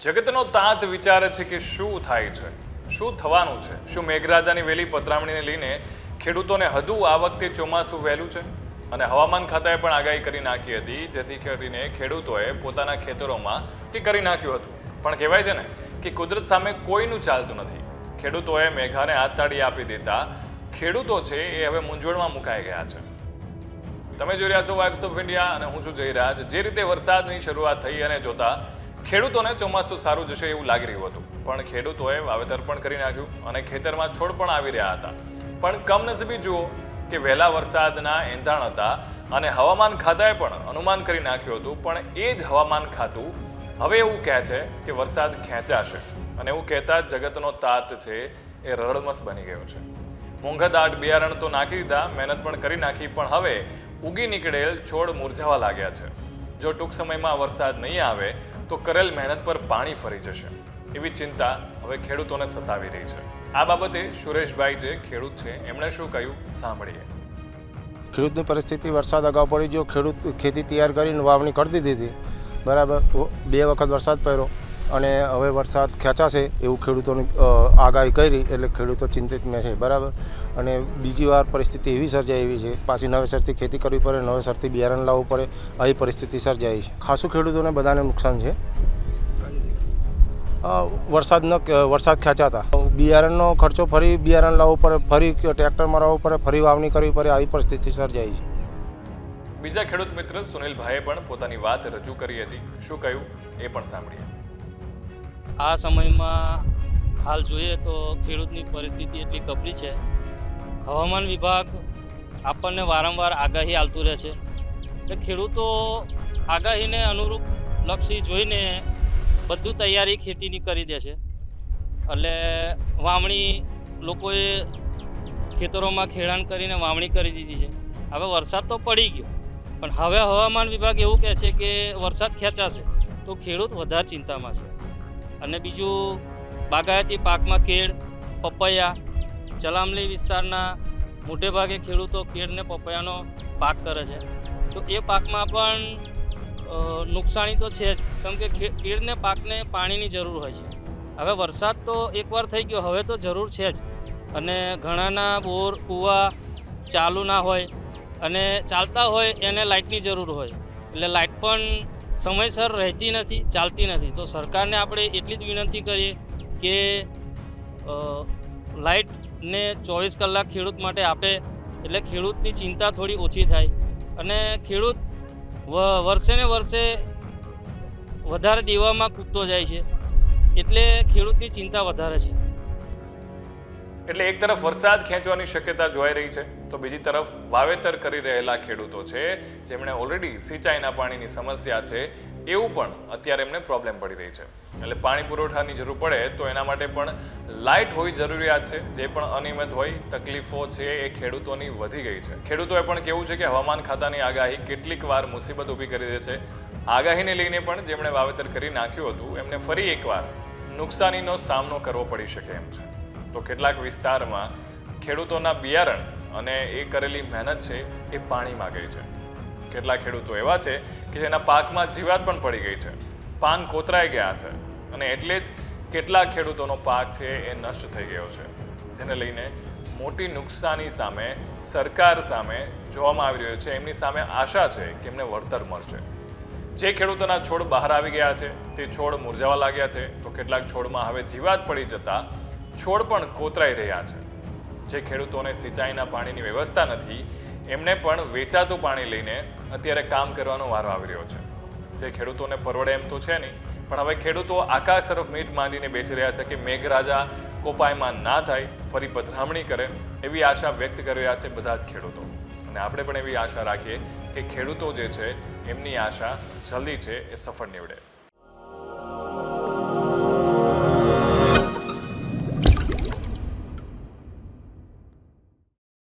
જગતનો તાત વિચારે છે કે શું થાય છે? શું થવાનું છે? શું મેઘરાજાની વહેલી પતરામણીને લઈને ખેડૂતોને હદુ આ વખતે ચોમાસું વહેલું છે? અને હવામાન ખાતાએ પણ આગાહી કરી નાખી હતી, જેથી કરીને ખેડૂતોએ પોતાના ખેતરોમાં તે કરી નાખ્યું હતું. પણ કહેવાય છે ને કે કુદરત સામે કોઈનું ચાલતું નથી. ખેડૂતોએ મેઘાને હાથતાળી આપી દેતા ખેડૂતો છે એ હવે મૂંઝવણમાં મુકાઈ ગયા છે. તમે જોઈ રહ્યા છો વાઇબ્સ ઓફ ઇન્ડિયા અને હું છું જયરાજ. જે રીતે વરસાદની શરૂઆત થઈ અને જોતા ખેડૂતોને ચોમાસું સારું જશે એવું લાગી રહ્યું હતું. પણ ખેડૂતોએ વાવેતર પણ કરી નાખ્યું અને ખેતરમાં છોડ પણ આવી રહ્યા હતા. પણ કમનસીબી જુઓ કે વહેલા વરસાદના એંધાણ હતા અને હવામાન ખાતાએ પણ અનુમાન કરી નાખ્યું હતું, પણ એ જ હવામાન ખાતું હવે એવું કહે છે કે વરસાદ ખેંચાશે અને એવું કહેતા જગતનો તાત છે એ રડમસ બની ગયો છે. મોંઘા દાટ બિયારણ તો નાખી દીધા, મહેનત પણ કરી નાખી, પણ હવે ઉગી નીકળેલ છોડ મુરઝાવા લાગ્યા છે. જો ટૂંક સમયમાં વરસાદ નહીં આવે તો કરેલ મહેનત પર પાણી ફરી જશે. એવી ચિંતા હવે ખેડૂતોને સતાવી રહી છે. આ બાબતે સુરેશભાઈ જે ખેડૂત છે, એમણે શું કહ્યું? સાંભળીએ. ખેડૂતની પરિસ્થિતિ, વરસાદ અગાઉ પડી ગયો. ખેડૂત ખેતી તૈયાર કરીને વાવણી કરી દીધી હતી. બરાબર, બે વખત વરસાદ પડ્યો. અને હવે વરસાદ ખેંચાશે એવું ખેડૂતોની આગાહી કરી એટલે ખેડૂતો ચિંતિત મેં છે બરાબર? અને બીજી વાર પરિસ્થિતિ એવી સર્જાય એવી છે, પાછી નવેસરથી ખેતી કરવી પડે નવેસરથી બિયારણ લાવવું પડે, આવી પરિસ્થિતિ સર્જાઈ છે. ખાસું ખેડૂતોને બધાને નુકસાન છે. વરસાદ વરસાદનો વરસાદ ખેંચાતા. બિયારણનો ખર્ચો ફરી બિયારણ લાવવું પડે, ફરી ટ્રેક્ટર મરાવવું પડે, ફરી વાવણી કરવી પડે, આવી પરિસ્થિતિ સર્જાઈ છે. બીજા ખેડૂત મિત્ર સુનિલભાઈએ પણ પોતાની વાત રજૂ કરી હતી. શું કહ્યું? એ પણ સાંભળીએ. આ સમયમાં હાલ જોઈએ તો ખેડૂતની પરિસ્થિતિ એટલી કપરી છે. હવામાન વિભાગ આપણને વારંવાર આગાહી આપતું રહે છે એટલે ખેડૂતો આગાહીને અનુરૂપ લક્ષી જોઈને બધું તૈયારી ખેતીની કરી દે છે. એટલે વાવણી લોકોએ ખેતરોમાં ખેડાણ કરીને વાવણી કરી દીધી છે. હવે વરસાદ તો પડી ગયો. પણ હવે હવામાન વિભાગ એવું કહે છે કે વરસાદ ખેંચાશે તો ખેડૂત વધારે ચિંતામાં છે. અને બીજું બાગાયતી પાકમાં કેળ, પપૈયા, ચલામલી વિસ્તારના મોટે ભાગે ખેડૂતો કેળને પપૈયાનો પાક કરે છે. તો એ પાકમાં પણ નુકસાની તો છે જ, કેમ કે કેળને પાકને પાણીની જરૂર હોય છે. હવે વરસાદ તો એકવાર થઈ ગયો, હવે તો જરૂર છે જ. અને ઘણાના બોર, કૂવા ચાલુ ના હોય અને ચાલતા હોય એને લાઇટની જરૂર હોય. એટલે લાઇટ પણ સમયસર રહેતી નથી, ચાલતી નથી. તો સરકારને આપણે એટલી જ વિનંતી કરીએ કે લાઇટને ચોવીસ કલાક ખેડૂત માટે આપે, એટલે ખેડૂતની ચિંતા થોડી ઓછી થાય. અને ખેડૂત વર્ષે ને વર્ષે વધારે દેવામાં કૂદતો જાય છે, એટલે ખેડૂતની ચિંતા વધારે છે. એટલે એક તરફ વરસાદ ખેંચવાની શક્યતા જોવાઈ રહી છે તો બીજી તરફ વાવેતર કરી રહેલા ખેડૂતો છે, જેમણે ઓલરેડી સિંચાઈના પાણીની સમસ્યા છે, એવું પણ અત્યારે એમને પ્રોબ્લેમ પડી રહી છે. એટલે પાણી પુરવઠાની જરૂર પડે તો એના માટે પણ લાઇટ હોવી જરૂરિયાત છે, જે પણ અનિયમિત હોય, તકલીફો છે એ ખેડૂતોની વધી ગઈ છે. ખેડૂતોએ પણ કેવું છે કે હવામાન ખાતાની આગાહી કેટલીક વાર મુસીબત ઊભી કરી દે છે. આગાહીને લઈને પણ જેમણે વાવેતર કરી નાખ્યું હતું, એમને ફરી એકવાર નુકસાનીનો સામનો કરવો પડી શકે એમ છે. તો કેટલાક વિસ્તારમાં ખેડૂતોના બિયારણ અને એ કરેલી મહેનત છે એ પાણીમાં ગઈ છે. કેટલા ખેડૂતો એવા છે કે જેના પાકમાં જીવાત પણ પડી ગઈ છે. પાન કોતરાઈ ગયા છે અને એટલે જ કેટલા ખેડૂતોનો પાક છે એ નષ્ટ થઈ ગયો છે. જેને લઈને મોટી નુકસાની સામે સરકાર સામે જોવામાં આવી રહ્યો છે. એમની સામે આશા છે કે એમને વળતર મળશે. જે ખેડૂતોના છોડ બહાર આવી ગયા છે, તે છોડ મુરઝાવા લાગ્યા છે. તો કેટલાક છોડમાં હવે જીવાત પડી જતા છોડ પણ કોતરાઈ રહ્યા છે. જે ખેડૂતોને સિંચાઈના પાણીની વ્યવસ્થા નથી, એમને પણ વેચાતું પાણી લઈને અત્યારે કામ કરવાનો વારો આવી રહ્યો છે. જે ખેડૂતોને પરવડે એમ તો છે નહીં, પણ હવે ખેડૂતો આકાશ તરફ મીટ માંડીને બેસી રહ્યા છે કે મેઘરાજા કોપાયમાં ના થાય, ફરી પધરામણી કરે એવી આશા વ્યક્ત કરી રહ્યા છે બધા જ ખેડૂતો. અને આપણે પણ એવી આશા રાખીએ કે ખેડૂતો જે છે, એમની આશા જલ્દી છે એ સફળ નીવડે.